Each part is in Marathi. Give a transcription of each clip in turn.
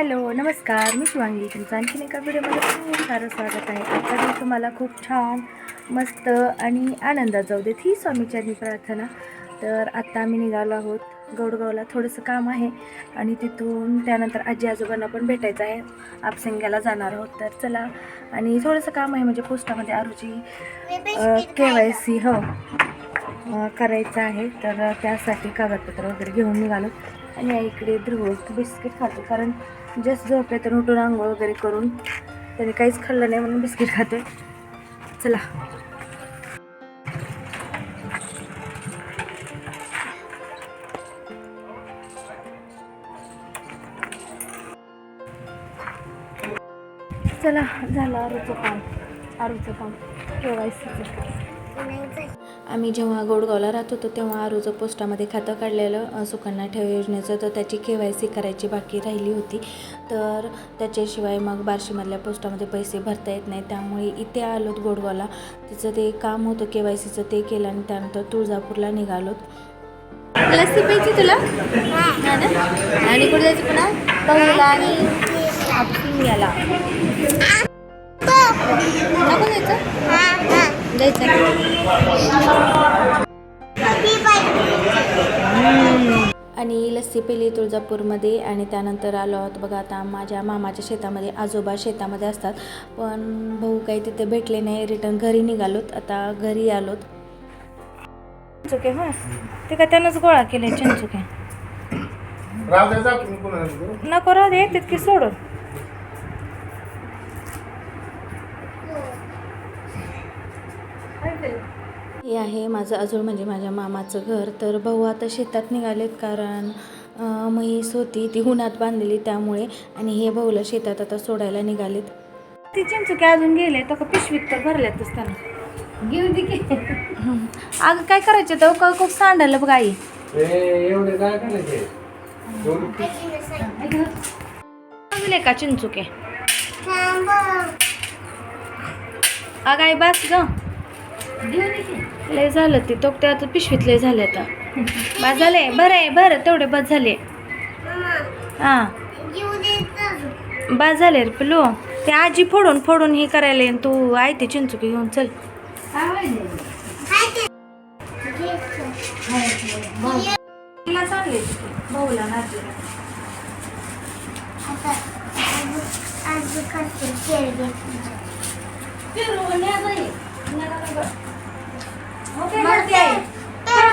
हॅलो नमस्कार. मी शिवांगी. तुमचं आणखीन एका व्हिडिओमध्ये खूप सारं स्वागत आहे. आजचा दिवस तुम्हाला खूप छान मस्त आणि आनंदात जाऊ देत ही स्वामीचरणी प्रार्थना. तर आत्ता आम्ही निघालो आहोत गौडगावला. थोडंसं काम आहे आणि तिथून त्यानंतर आजी आजोबांना पण भेटायचं आहे. आपसंग्याला जाणार आहोत. तर चला. आणि थोडंसं काम आहे म्हणजे पोस्टामध्ये आरूची के वाय सी हो करायचं आहे. तर त्यासाठी कागदपत्र वगैरे घेऊन निघालो. आणि इकडे ध्रुव बिस्किट खातो. कारण जस्ट झोपले तर उठून आंघोळ वगैरे करून त्याने काहीच खाल्लं नाही म्हणून बिस्किट खातो. चला. चला झालं आरूचं काम. आरूचं काम. केवायसीचं आम्ही जेव्हा गोडगावला राहत होतो तेव्हा आरूचं पोस्टामध्ये खातं काढलेलं सुकन्या ठेव योजनेचं तर त्याची के वाय सी करायची बाकी राहिली होती. तर त्याच्याशिवाय मग बार्शीमधल्या पोस्टामध्ये पैसे भरता येत नाही त्यामुळे इथे आलोत गोडगावला तिचं ते काम होतं के वाय सीचं ते केलं आणि त्यानंतर तुळजापूरला निघालोत. लस्सी प्यायची तुला? हा. आणि कुठे जायची पुन्हा? आणि याला. पेली तुळजापूरमध्ये आणि त्यानंतर आलो आहोत. बघा आता माझ्या मामाच्या शेतामध्ये आजोबा शेतामध्ये असतात. पण भाऊ काही तिथे भेटले नाही. रिटर्न घरी निघालोत. आता घरी आलोत. चिंचुके हा? ते का त्यानंच गोळा केले चिंचुके घेऊन. नको राहू दे तितकी सोडून. हे आहे माझं अजून म्हणजे माझ्या मामाचं घर. तर भाऊ आता शेतात निघालेत कारण म्हैस होती ती उन्हात बांधलेली त्यामुळे. आणि हे भाऊला शेतात आता सोडायला निघालेत. ती चिंचुके अजून गेले तर पिशवीत तर भरल्यातच त्यांना. घेऊ दे की. अगं काय करायचं तर का खूप सांडायला बघ आई. ए, एवढे काय करायचे? का चिंचुके? अगं आई बस ग. लय झालं ते तो ते आता पिशवीत लय झाले आता. बस झाले बरं आहे बरं तेवढे बस झाले. हां. बस झाले रे पिलू ते आजी फोडून फोडून हे करायला आणि तू आहे ते चिंचुकी घेऊन चल.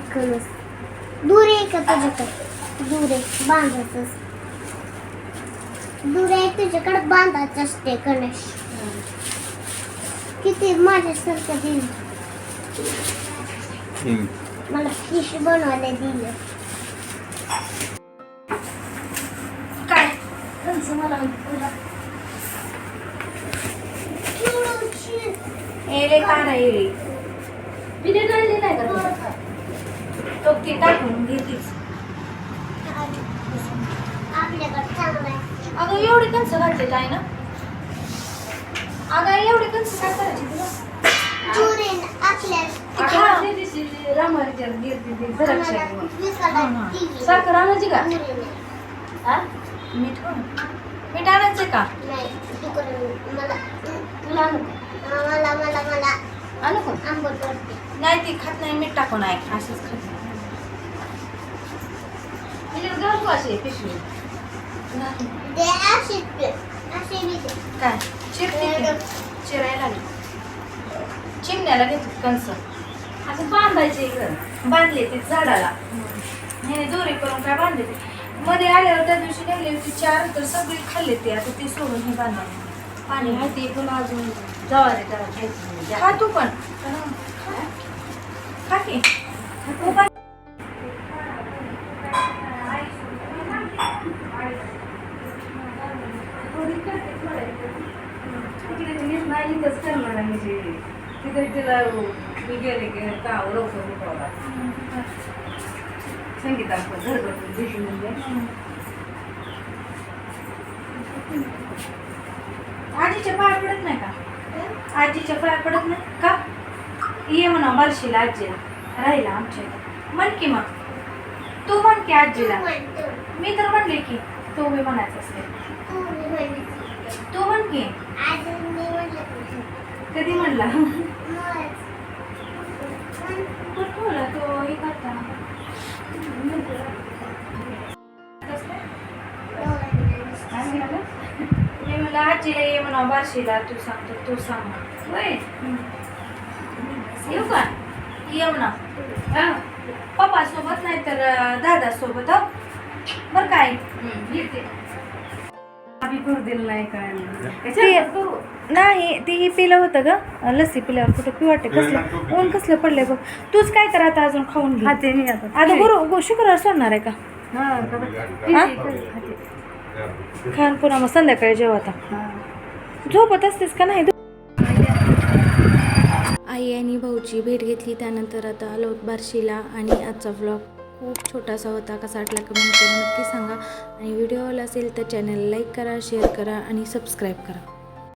दूर आहे का तुझ्याकडे दूर आहे बांधायचं दूर आहे तुझ्याकडे बांधायचं असते गणेश किती माझ्यासारखं दिलं मला फिश बनवायला दिलं काय कंस मला एले काढा पिढे काढले नाही का तो ती टाकून आहे. अगं एवढे कंस घातलेत आहे ना? अगं एवढे कंस काय करायचे तुला. साखर आणायची का. हा? मीठ. मीठ आणायचं का? नाही तिकडून मला तुला आणू का? मला मला मला आणू का? नाही ती खात नाही मीठ टाकून आहे. असंच खात पिशवी. काय चिरते? चिरायला चिमण्याला घेतो कंस असं बांधायचे इकडं बांधले ते झाडाला ह्याने दोरी करून काय बांधले ते मध्ये आल्यावर त्या दिवशी नेले होते चार तर सगळी खाल्ले ते आता ते सोडून हे बांधायला पाणी माहिती पण अजून जवारी जरा खा तू पण खा की खा तू. मी गेले की का लवकर उठवला संगीत आपलं घरगुती दिशी म्हणजे आजीच्या पाय पडत नाही का? आजीच्या पाय पडत नाही का? ये म्हणा बारशीला आजीला. राहिला आमच्या इथं. म्हण की मग. तू म्हण की आजीला. मी तर म्हणले की तू मी म्हणायचं असते. तू म्हण की. कधी म्हणला कुठं बोला तो हे आजीला ये म्हणा बाशीला तू सांगतो तू सांग वय येऊ का ये म्हणा हा. पप्पा नाही तर दादासोबत बरं काय येते आम्ही करू दिलं नाही काय नाही. ते- कशाला करू. नाही ते हे पिलं होतं ग. लस्सी पिल्यावर कुठं पिऊ वाटते कसलं ऊन कसलं पडलंय बघ. तूच काय कर आता अजून खाऊन घे. खाते मी आता आता गुरु गु- शुक्रवार सोडणार आहे का? हा का बरं? खाते. खान पुन्हा मग संध्याकाळी जेव आता. हा. झोपत असतेस का नाही आई आणि भाऊची भेट घेतली त्यानंतर आता आलो बार्शीला आणि आजचा व्लॉग खूप छोटासा होता कसा वाटला कमेंट करून नक्की सांगा. आणि व्हिडिओ आवडला असेल तर चॅनल लाईक करा शेअर करा आणि सबस्क्राईब करा.